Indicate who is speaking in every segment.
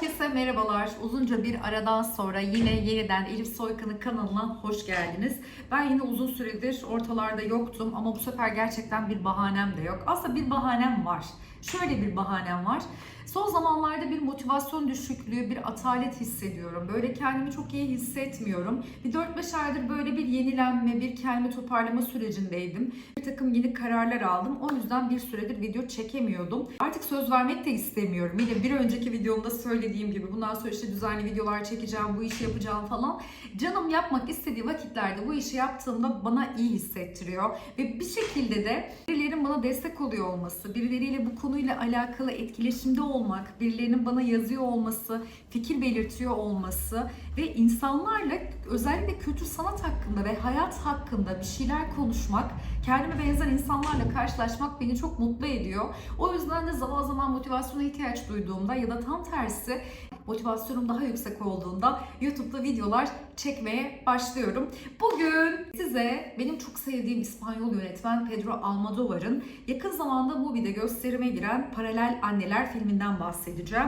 Speaker 1: Herkese merhabalar. Uzunca bir aradan sonra yine yeniden Elif Soykan'ın kanalına hoş geldiniz. Ben yine uzun süredir ortalarda yoktum ama bu sefer gerçekten bir bahanem de yok. Aslında bir bahanem var. Şöyle bir bahanem var. Son zamanlarda bir motivasyon düşüklüğü, bir atalet hissediyorum. Böyle kendimi çok iyi hissetmiyorum. Bir 4-5 aydır böyle bir yenilenme, bir kendimi toparlama sürecindeydim. Bir takım yeni kararlar aldım. O yüzden bir süredir video çekemiyordum. Artık söz vermek de istemiyorum. Yine bir önceki videomda söylediğim gibi bundan sonra işte düzenli videolar çekeceğim, bu işi yapacağım falan. Canım yapmak istediği vakitlerde bu işi yaptığımda bana iyi hissettiriyor. Ve bir şekilde de birilerinin bana destek oluyor olması, birileriyle bu konuyla alakalı etkileşimde olmak, birilerinin bana yazıyor olması, fikir belirtiyor olması ve insanlarla özellikle kültür sanat hakkında ve hayat hakkında bir şeyler konuşmak, kendime benzer insanlarla karşılaşmak beni çok mutlu ediyor. O yüzden de zaman zaman motivasyona ihtiyaç duyduğumda ya da tam tersi motivasyonum daha yüksek olduğunda YouTube'da videolar çekmeye başlıyorum. Bugün size benim çok sevdiğim İspanyol yönetmen Pedro Almodovar'ın yakın zamanda Mubi'de gösterime giren Paralel Anneler filminden bahsedeceğim.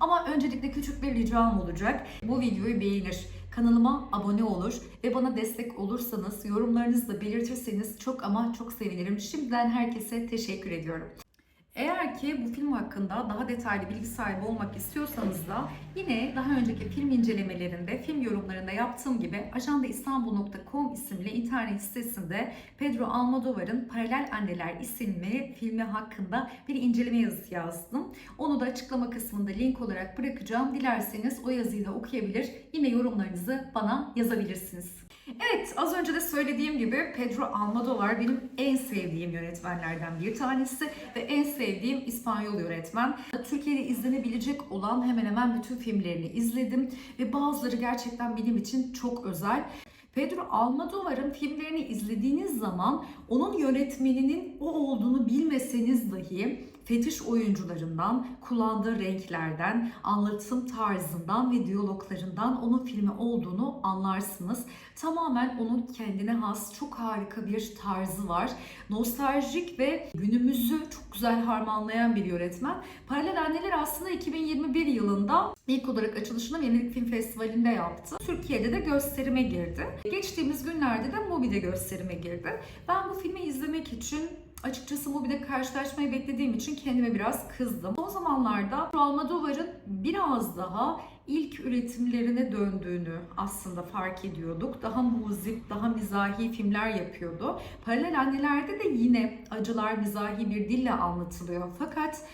Speaker 1: Ama öncelikle küçük bir ricam olacak. Bu videoyu beğenir, kanalıma abone olur ve bana destek olursanız, yorumlarınızı da belirtirseniz çok ama çok sevinirim. Şimdiden herkese teşekkür ediyorum. Ki bu film hakkında daha detaylı bilgi sahibi olmak istiyorsanız da yine daha önceki film incelemelerinde, film yorumlarında yaptığım gibi ajandaIstanbul.com isimli internet sitesinde Pedro Almodovar'ın Paralel Anneler isimli filmi hakkında bir inceleme yazısı yazdım. Onu da açıklama kısmında link olarak bırakacağım. Dilerseniz o yazıyı da okuyabilir, yine yorumlarınızı bana yazabilirsiniz. Evet, az önce de söylediğim gibi Pedro Almodovar benim en sevdiğim yönetmenlerden bir tanesi ve en sevdiğim İspanyol yönetmen. Türkiye'de izlenebilecek olan hemen hemen bütün filmlerini izledim ve bazıları gerçekten benim için çok özel. Pedro Almodovar'ın filmlerini izlediğiniz zaman onun yönetmeninin o olduğunu bilmeseniz dahi fetiş oyuncularından, kullandığı renklerden, anlatım tarzından ve diyaloglarından onun filmi olduğunu anlarsınız. Tamamen onun kendine has çok harika bir tarzı var. Nostaljik ve günümüzü çok güzel harmanlayan bir yönetmen. Paralel Anneler aslında 2021 yılında ilk olarak açılışını Venedik Film Festivali'nde yaptı. Türkiye'de de gösterime girdi. Geçtiğimiz günlerde de Mubi'de gösterime girdi. Ben bu filmi izlemek için açıkçası Mubi'de karşılaşmayı beklediğim için kendime biraz kızdım. Son zamanlarda Almodovar'ın biraz daha ilk üretimlerine döndüğünü aslında fark ediyorduk. Daha muzip, daha mizahi filmler yapıyordu. Paralel Anneler'de de yine acılar mizahi bir dille anlatılıyor. Fakat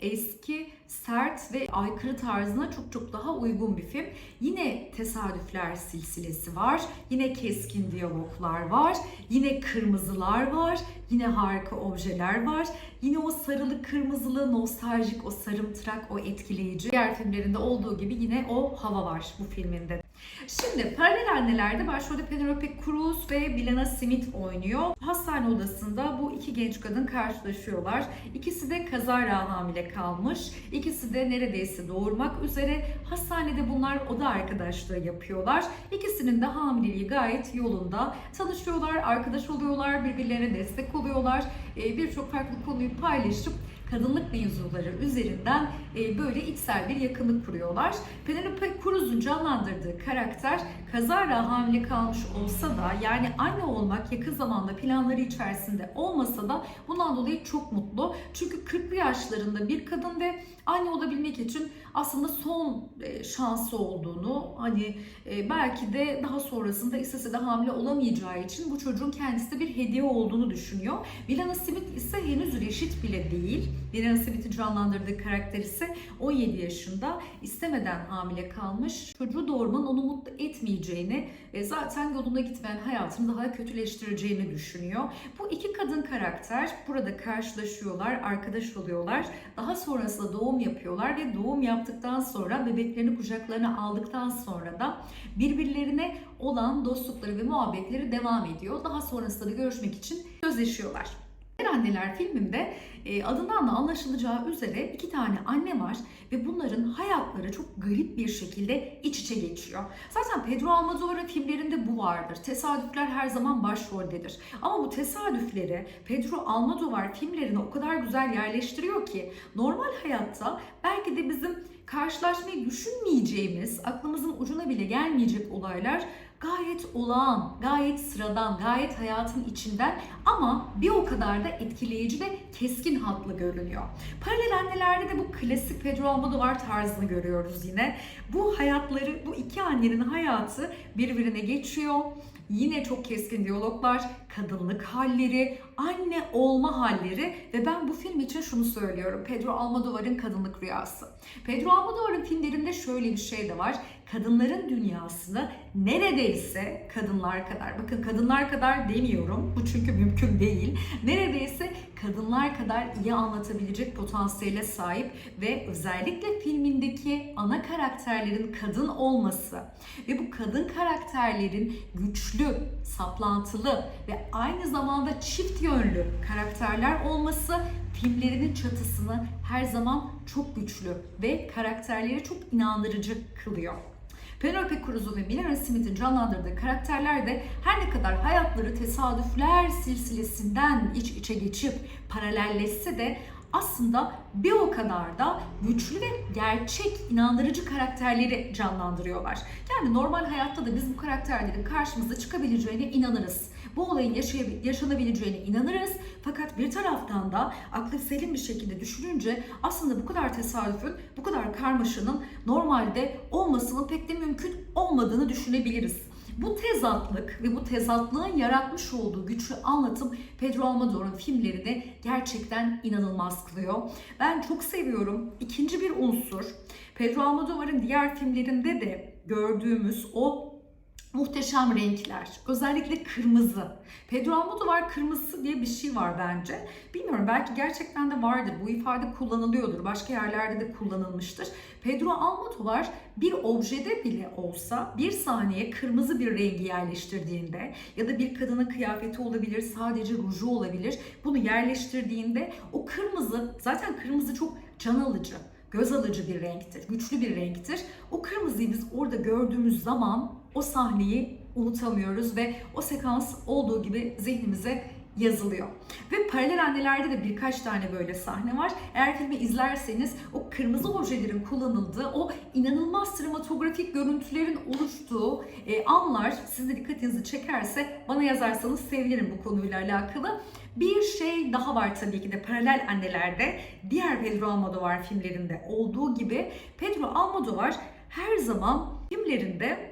Speaker 1: eski, sert ve aykırı tarzına çok çok daha uygun bir film. Yine tesadüfler silsilesi var. Yine keskin diyaloglar var. Yine kırmızılar var. Yine harika objeler var. Yine o sarılı kırmızılı, nostaljik, o sarımtırak, o etkileyici. Diğer filmlerinde olduğu gibi yine o hava var bu filminde. Şimdi Paralel Anneler'de başrolde Penelope Cruz ve Milena Smith oynuyor. Hastane odasında bu iki genç kadın karşılaşıyorlar. İkisi de kazara hamile kalmış. İkisi de neredeyse doğurmak üzere. Hastanede bunlar oda arkadaşlığı yapıyorlar. İkisinin de hamileliği gayet yolunda. Tanışıyorlar, arkadaş oluyorlar, birbirlerine destek oluyorlar. Ee, Birçok farklı konuyu paylaşıp kadınlık mevzuları üzerinden e, böyle içsel bir yakınlık kuruyorlar. Penelope Cruz'un canlandırdığı karakter kazara hamile kalmış olsa da yani anne olmak yakın zamanda planları içerisinde olmasa da bundan dolayı çok mutlu. Çünkü 40'lı yaşlarında bir kadın ve anne olabilmek için aslında son e, şansı olduğunu hani e, belki de daha sonrasında istese de hamile olamayacağı için bu çocuğun kendisi de bir hediye olduğunu düşünüyor. Milana Smith ise henüz reşit bile değil. Milana Smith'in canlandırdığı karakter ise 17 yaşında istemeden hamile kalmış. Çocuğu doğurmanın onu mutlu etmeyeceğini ve zaten yolunda gitmeyen hayatını daha kötüleştireceğini düşünüyor. Bu iki kadın karakter burada karşılaşıyorlar, arkadaş oluyorlar. Daha sonrasında doğum yapıyorlar ve doğum yaptıktan sonra bebeklerini kucaklarına aldıktan sonra da birbirlerine olan dostlukları ve muhabbetleri devam ediyor. Daha sonrasında da görüşmek için sözleşiyorlar. Anneler filmimde e, adından da anlaşılacağı üzere iki tane anne var ve bunların hayatları çok garip bir şekilde iç içe geçiyor. Zaten Pedro Almodovar'ın filmlerinde bu vardır. Tesadüfler her zaman başroldedir. Ama bu tesadüfleri Pedro Almodovar filmlerine o kadar güzel yerleştiriyor ki normal hayatta belki de bizim karşılaşmayı düşünmeyeceğimiz, aklımızın ucuna bile gelmeyecek olaylar gayet olağan, gayet sıradan, gayet hayatın içinden ama bir o kadar da etkileyici ve keskin hatlı görünüyor. Paralel annelerde de bu klasik Pedro Almodovar tarzını görüyoruz yine. Bu hayatları, bu iki annenin hayatı birbirine geçiyor. Yine çok keskin diyaloglar, kadınlık halleri, anne olma halleri ve ben bu film için şunu söylüyorum. Pedro Almodovar'ın kadınlık rüyası. Pedro Almodovar'ın filmlerinde şöyle bir şey de var. Kadınların dünyasını neredeyse kadınlar kadar, bakın kadınlar kadar demiyorum. Bu çünkü mümkün değil. Neredeyse kadınlar kadar iyi anlatabilecek potansiyele sahip ve özellikle filmindeki ana karakterlerin kadın olması ve bu kadın karakterlerin güçlü, saplantılı ve aynı zamanda çift yönlü karakterler olması filmlerinin çatısını her zaman çok güçlü ve karakterleri çok inandırıcı kılıyor. Penelope Cruz'un ve Mira Smith'in canlandırdığı karakterler de her ne kadar hayatları tesadüfler silsilesinden iç içe geçip paralelleşse de aslında bir o kadar da güçlü ve gerçek, inandırıcı karakterleri canlandırıyorlar. Yani normal hayatta da biz bu karakterlerin karşımıza çıkabileceğine inanırız. Bu olayın yaşanabileceğine inanırız. Fakat bir taraftan da aklı selim bir şekilde düşününce aslında bu kadar tesadüfün, bu kadar karmaşanın normalde olmasının pek de mümkün olmadığını düşünebiliriz. Bu tezatlık ve bu tezatlığın yaratmış olduğu güçlü anlatım Pedro Almodovar'ın filmlerini gerçekten inanılmaz kılıyor. Ben çok seviyorum. İkinci bir unsur Pedro Almodovar'ın diğer filmlerinde de gördüğümüz o muhteşem renkler. Özellikle kırmızı. Pedro Almodovar kırmızısı diye bir şey var bence. Bilmiyorum belki gerçekten de vardır. Bu ifade kullanılıyordur. Başka yerlerde de kullanılmıştır. Pedro Almodovar bir objede bile olsa bir saniye kırmızı bir rengi yerleştirdiğinde ya da bir kadının kıyafeti olabilir, sadece ruju olabilir. Bunu yerleştirdiğinde o kırmızı, zaten kırmızı çok can alıcı göz alıcı bir renktir, güçlü bir renktir. O kırmızıyı biz orada gördüğümüz zaman o sahneyi unutamıyoruz ve o sekans olduğu gibi zihnimize yazılıyor. Ve paralel annelerde de birkaç tane böyle sahne var. Eğer filmi izlerseniz o kırmızı objelerin kullanıldığı, o inanılmaz sinematografik görüntülerin oluştuğu e, anlar sizin dikkatinizi çekerse bana yazarsanız sevinirim bu konuyla alakalı. Bir şey daha var tabii ki de paralel annelerde diğer Pedro Almodovar filmlerinde olduğu gibi Pedro Almodovar her zaman filmlerinde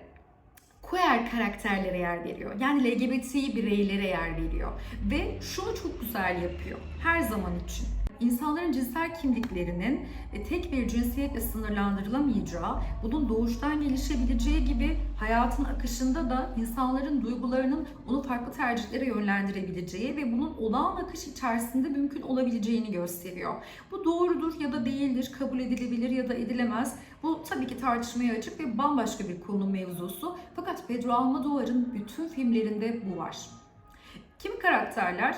Speaker 1: queer karakterlere yer veriyor. Yani LGBTİ bireylere yer veriyor. Ve şunu çok güzel yapıyor her zaman için. İnsanların cinsel kimliklerinin e, tek bir cinsiyetle sınırlandırılamayacağı, bunun doğuştan gelişebileceği gibi hayatın akışında da insanların duygularının onu farklı tercihlere yönlendirebileceği ve bunun olağan akış içerisinde mümkün olabileceğini gösteriyor. Bu doğrudur ya da değildir, kabul edilebilir ya da edilemez. Bu tabii ki tartışmaya açık ve bambaşka bir konu mevzusu. Fakat Pedro Almodovar'ın bütün filmlerinde bu var. Kimi karakterler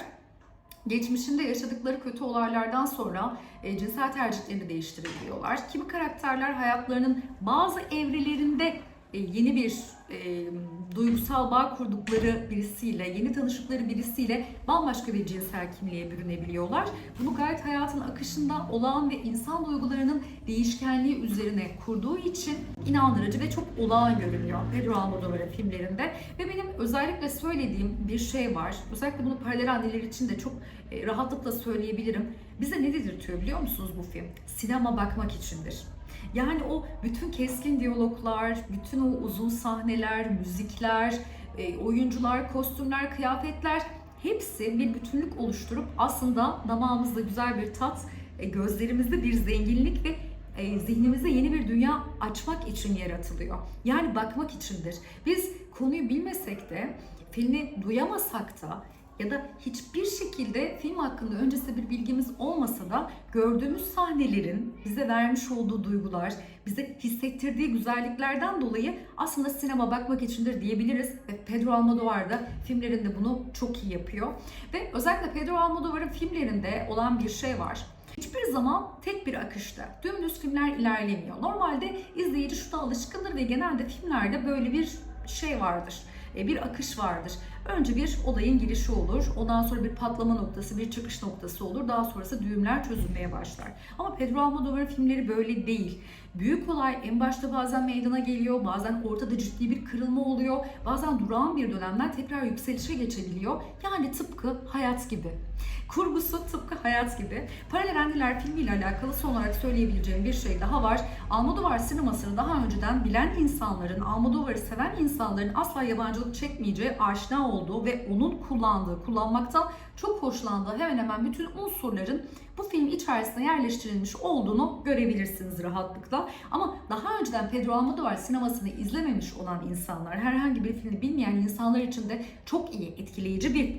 Speaker 1: geçmişinde yaşadıkları kötü olaylardan sonra e, cinsel tercihlerini değiştirebiliyorlar. Kimi karakterler hayatlarının bazı evrelerinde yeni bir e, duygusal bağ kurdukları birisiyle, yeni tanıştıkları birisiyle bambaşka bir cinsel kimliğe bürünebiliyorlar. Bunu gayet hayatın akışında olağan ve insan duygularının değişkenliği üzerine kurduğu için inandırıcı ve çok olağan görünüyor Pedro Almodovar'ın filmlerinde. Ve benim özellikle söylediğim bir şey var. Özellikle bunu paralel anneler için de çok e, rahatlıkla söyleyebilirim. Bize ne dedirtiyor biliyor musunuz bu film? Sinema bakmak içindir. Yani o bütün keskin diyaloglar, bütün o uzun sahneler, müzikler, e, oyuncular, kostümler, kıyafetler hepsi bir bütünlük oluşturup aslında damağımızda güzel bir tat, e, gözlerimizde bir zenginlik ve e, zihnimize yeni bir dünya açmak için yaratılıyor. Yani bakmak içindir. Biz konuyu bilmesek de, filmi duyamasak da ya da hiçbir şekilde film hakkında öncesinde bir bilgimiz olmasa da gördüğümüz sahnelerin bize vermiş olduğu duygular, bize hissettirdiği güzelliklerden dolayı aslında sinema bakmak içindir diyebiliriz. Ve Pedro Almodovar da filmlerinde bunu çok iyi yapıyor. Ve özellikle Pedro Almodovar'ın filmlerinde olan bir şey var. Hiçbir zaman tek bir akışta dümdüz filmler ilerlemiyor. Normalde izleyici şuna alışkındır ve genelde filmlerde böyle bir şey vardır. e, Bir akış vardır. Önce bir olayın girişi olur. Ondan sonra bir patlama noktası, bir çıkış noktası olur. Daha sonrası düğümler çözülmeye başlar. Ama Pedro Almodovar'ın filmleri böyle değil. Büyük olay en başta bazen meydana geliyor, bazen ortada ciddi bir kırılma oluyor, bazen durağan bir dönemden tekrar yükselişe geçebiliyor. Yani tıpkı hayat gibi. Kurgusu tıpkı hayat gibi. Paralel Anneler filmiyle alakalı son olarak söyleyebileceğim bir şey daha var. Almodovar sinemasını daha önceden bilen insanların, Almodovar'ı seven insanların asla yabancılık çekmeyeceği, aşina olduğu ve onun kullandığı, kullanmaktan çok hoşlandığı hemen hemen bütün unsurların bu film içerisine yerleştirilmiş olduğunu görebilirsiniz rahatlıkla. Ama daha önceden Pedro Almodovar sinemasını izlememiş olan insanlar, herhangi bir filmi bilmeyen insanlar için de çok iyi, etkileyici bir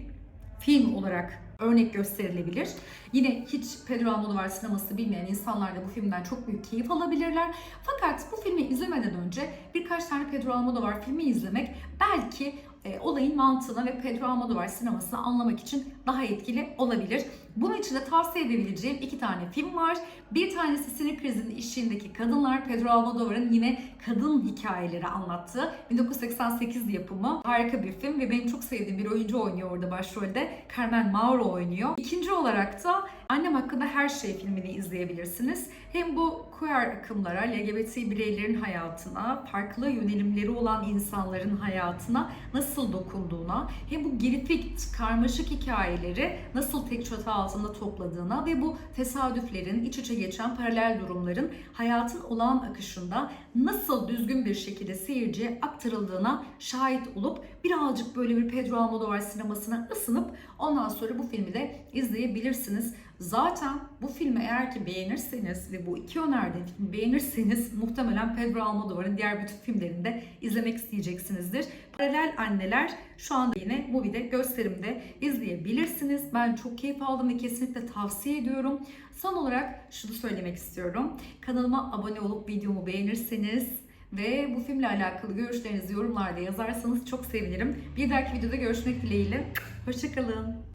Speaker 1: film olarak örnek gösterilebilir. Yine hiç Pedro Almodovar sineması bilmeyen insanlar da bu filmden çok büyük keyif alabilirler. Fakat bu filmi izlemeden önce birkaç tane Pedro Almodovar filmi izlemek belki e, olayın mantığına ve Pedro Almodovar sinemasını anlamak için daha etkili olabilir. Bunun için de tavsiye edebileceğim iki tane film var. Bir tanesi sinir krizinin eşiğindeki kadınlar. Pedro Almodovar'ın yine kadın hikayeleri anlattığı 1988 yapımı harika bir film ve benim çok sevdiğim bir oyuncu oynuyor orada başrolde. Carmen Mauro oynuyor. İkinci olarak da Annem Hakkında Her Şey filmini izleyebilirsiniz. Hem bu queer akımlara, LGBT bireylerin hayatına, farklı yönelimleri olan insanların hayatına nasıl dokunduğuna, hem bu girifik, karmaşık hikayeleri nasıl tek çatı altında topladığına ve bu tesadüflerin, iç içe geçen paralel durumların hayatın olağan akışında nasıl düzgün bir şekilde seyirciye aktarıldığına şahit olup birazcık böyle bir Pedro Almodovar sinemasına ısınıp ondan sonra bu filmi de izleyebilirsiniz. Zaten bu filmi eğer ki beğenirseniz ve bu iki önerdiğim filmi beğenirseniz muhtemelen Pedro Almodovar'ın diğer bütün filmlerini de izlemek isteyeceksinizdir. Paralel Anneler şu anda yine Movie'de gösterimde izleyebilirsiniz. Ben çok keyif aldım ve kesinlikle tavsiye ediyorum. Son olarak şunu söylemek istiyorum. Kanalıma abone olup videomu beğenirseniz ve bu filmle alakalı görüşlerinizi yorumlarda yazarsanız çok sevinirim. Bir dahaki videoda görüşmek dileğiyle. Hoşçakalın.